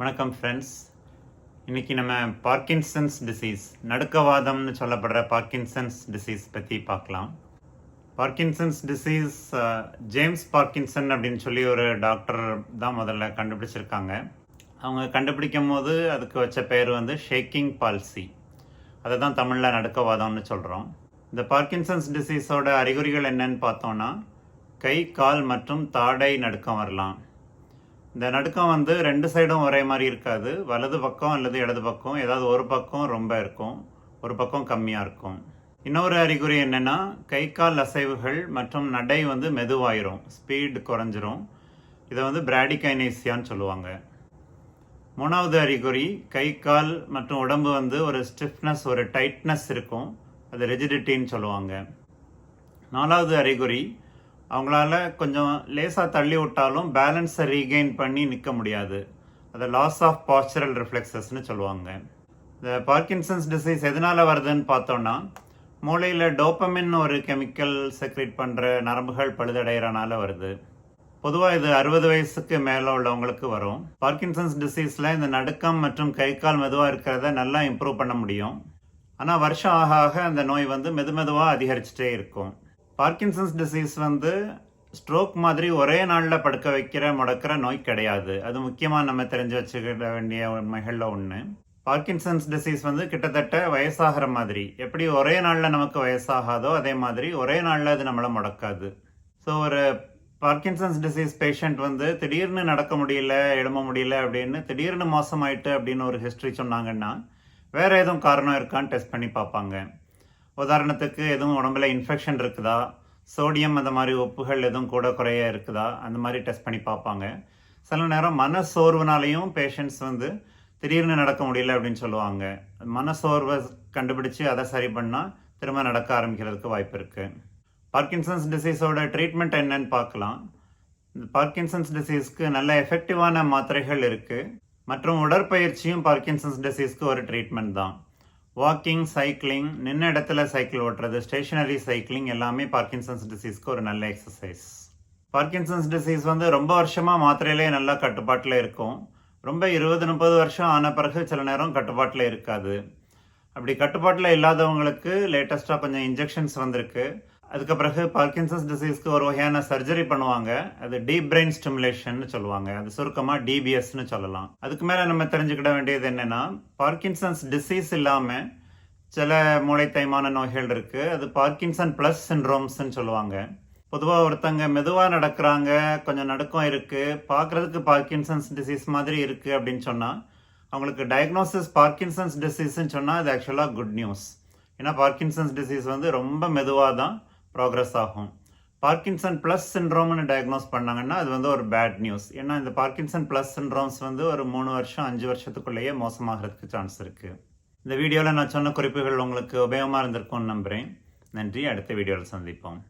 வணக்கம் ஃப்ரெண்ட்ஸ் இன்றைக்கி நம்ம பார்க்கின்சன்ஸ் டிசீஸ் நடுக்கவாதம்னு சொல்லப்படுற பார்க்கின்சன்ஸ் டிசீஸ் பற்றி பார்க்கலாம். பார்க்கின்சன்ஸ் டிசீஸ் ஜேம்ஸ் பார்க்கின்சன் அப்படின்னு சொல்லி ஒரு டாக்டர் தான் முதல்ல கண்டுபிடிச்சிருக்காங்க. அவங்க கண்டுபிடிக்கும் போது அதுக்கு வச்ச பேர் வந்து ஷேக்கிங் பால்சி அதை தான் தமிழில் நடுக்கவாதம்னு சொல்கிறோம் இந்த பார்க்கின்சன்ஸ் டிசீஸோட அறிகுறிகள் என்னன்னு பார்த்தோன்னா கை கால் மற்றும் தாடை நடுக்கம் வரலாம். இந்த நடுக்கம் வந்து ரெண்டு சைடும் ஒரே மாதிரி இருக்காது. வலது பக்கம் அல்லது இடது பக்கம் ஏதாவது ஒரு பக்கம் ரொம்ப இருக்கும் ஒரு பக்கம் கம்மியாக இருக்கும். இன்னொரு அறிகுறி என்னென்னா கை கால் அசைவுகள் மற்றும் நடை வந்து மெதுவாயிரும் ஸ்பீடு குறைஞ்சிரும். இதை வந்து பிராடிகைனேசியான்னு சொல்லுவாங்க. மூணாவது அறிகுறி கை கால் மற்றும் உடம்பு வந்து ஒரு ஸ்டிஃப்னஸ் ஒரு டைட்னஸ் இருக்கும். அது ரெஜிடிட்டின்னு சொல்லுவாங்க. நாலாவது அறிகுறி அவங்களால கொஞ்சம் லேசாக தள்ளி விட்டாலும் பேலன்ஸை ரீகெயின் பண்ணி நிற்க முடியாது. அதை லாஸ் ஆஃப் பாஸ்டரல் ரிஃப்ளெக்ஸஸ்னு சொல்லுவாங்க. இந்த பார்க்கின்சன்ஸ் டிசீஸ் எதனால் வருதுன்னு பார்த்தோன்னா மூளையில் டோப்பமின் ஒரு கெமிக்கல் செக்ரேட் பண்ணுற நரம்புகள் பழுதடைகிறனால வருது. பொதுவாக இது அறுபது வயசுக்கு மேலே உள்ளவங்களுக்கு வரும். பார்க்கின்சன்ஸ் டிசீஸில் இந்த நடுக்கம் மற்றும் கை கால் மெதுவாக இருக்கிறத நல்லா இம்ப்ரூவ் பண்ண முடியும். ஆனால் வருஷம் ஆக ஆக அந்த நோய் வந்து மெது மெதுவாக அதிகரிச்சுட்டே இருக்கும். பார்க்கின்சன்ஸ் டிசீஸ் வந்து ஸ்ட்ரோக் மாதிரி ஒரே நாளில் படுக்க வைக்கிற முடக்கிற நோய் கிடையாது. அது முக்கியமாக நம்ம தெரிஞ்சு வச்சுக்கிட வேண்டிய உண்மைகளில் ஒன்று பார்க்கின்சன்ஸ் டிசீஸ் வந்து கிட்டத்தட்ட வயசாகிற மாதிரி. எப்படி ஒரே நாளில் நமக்கு வயசாகாதோ அதே மாதிரி ஒரே நாளில் அது நம்மளை முடக்காது. ஸோ ஒரு பார்க்கின்சன்ஸ் டிசீஸ் பேஷண்ட் வந்து திடீர்னு நடக்க முடியல எழும்ப முடியல அப்படின்னு திடீர்னு மோசமாயிட்டு அப்படின்னு ஒரு ஹிஸ்ட்ரி சொன்னாங்கன்னா வேற எதுவும் காரணம் இருக்கான்னு டெஸ்ட் பண்ணி பார்ப்பாங்க. உதாரணத்துக்கு எதுவும் உடம்புல இன்ஃபெக்ஷன் இருக்குதா? சோடியம் அந்த மாதிரி உப்புகள் எதுவும் கூட குறைய இருக்குதா? அந்த மாதிரி டெஸ்ட் பண்ணி பார்ப்பாங்க. சில நேரம் மன சோர்வுனாலையும் பேஷண்ட்ஸ் வந்து திடீர்னு நடக்க முடியல அப்படின்னு சொல்லுவாங்க. மன சோர்வை கண்டுபிடிச்சு அதை சரி பண்ணால் திரும்ப நடக்க ஆரம்பிக்கிறதுக்கு வாய்ப்பு இருக்குது பார்க்கின்சன்ஸ் டிசீஸோட ட்ரீட்மெண்ட் என்னன்னு பார்க்கலாம். இந்த பார்க்கின்சன்ஸ் டிசீஸ்க்கு நல்ல எஃபெக்டிவான மாத்திரைகள் இருக்குது மற்றும் உடற்பயிற்சியும் பார்க்கின்சன்ஸ் டிசீஸ்க்கு ஒரு ட்ரீட்மெண்ட் தான். வாக்கிங் சைக்கிளிங் நின்ன இடத்துல சைக்கிள் ஓட்டுறது ஸ்டேஷனரி சைக்கிளிங் எல்லாமே பார்க்கின்சன்ஸ் டிசீஸ்க்கு ஒரு நல்ல எக்ஸசைஸ் பார்க்கின்சன்ஸ் டிசீஸ் வந்து ரொம்ப வருஷமாக மாத்திரையிலே நல்லா கட்டுப்பாட்டில் இருக்கும். ரொம்ப இருபது முப்பது வருஷம் ஆன பிறகு சில நேரம் கட்டுப்பாட்டில் இருக்காது. அப்படி கட்டுப்பாட்டில் இல்லாதவங்களுக்கு லேட்டஸ்ட்டாக கொஞ்சம் இன்ஜெக்ஷன்ஸ் வந்திருக்கு. அதுக்கு பிறகு பார்க்கின்சன்ஸ் டிசீஸ்க்கு ஒரு வகையான சர்ஜரி பண்ணுவாங்க. அது டீப் பிரெயின் ஸ்டிமுலேஷன் சொல்லுவாங்க. அது சுருக்கமாக டிபிஎஸ்னு சொல்லலாம். அதுக்கு மேலே நம்ம தெரிஞ்சுக்கிட வேண்டியது என்னென்னா பார்க்கின்சன்ஸ் டிசீஸ் இல்லாமல் சில மூளை தேய்மான நோய்கள் இருக்குது அது பார்க்கின்சன் ப்ளஸ் சின்ரோம்ஸ்ன்னு சொல்லுவாங்க. பொதுவாக ஒருத்தங்க மெதுவாக நடக்கிறாங்க கொஞ்சம் நடுக்கம் இருக்குது பார்க்குறதுக்கு பார்க்கின்சன்ஸ் டிசீஸ் மாதிரி இருக்குது அப்படின்னு சொன்னால் அவங்களுக்கு டயக்னோசிஸ் பார்க்கின்சன்ஸ் டிசீஸ்ன்னு சொன்னால் அது ஆக்சுவலாக குட் நியூஸ் ஏன்னா பார்க்கின்சன்ஸ் டிசீஸ் வந்து ரொம்ப மெதுவாக தான் ப்ராக்ரஸ் ஆகும். பார்க்கின்சன் ப்ளஸ் சின்ட்ரோம்னு டயக்னோஸ் பண்ணாங்கன்னா அது வந்து ஒரு பேட் நியூஸ் ஏன்னா இந்த பார்க்கின்சன் ப்ளஸ் சின்ட்ரோம்ஸ் வந்து ஒரு மூணு வருஷம் அஞ்சு வருஷத்துக்குள்ளேயே மோசமாகிறதுக்கு சான்ஸ் இருக்குது இந்த வீடியோவில் நான் சொன்ன குறிப்புகள் உங்களுக்கு உபயோகமாக இருந்திருக்கும்னு நம்புகிறேன் நன்றி. அடுத்த வீடியோவில் சந்திப்போம்.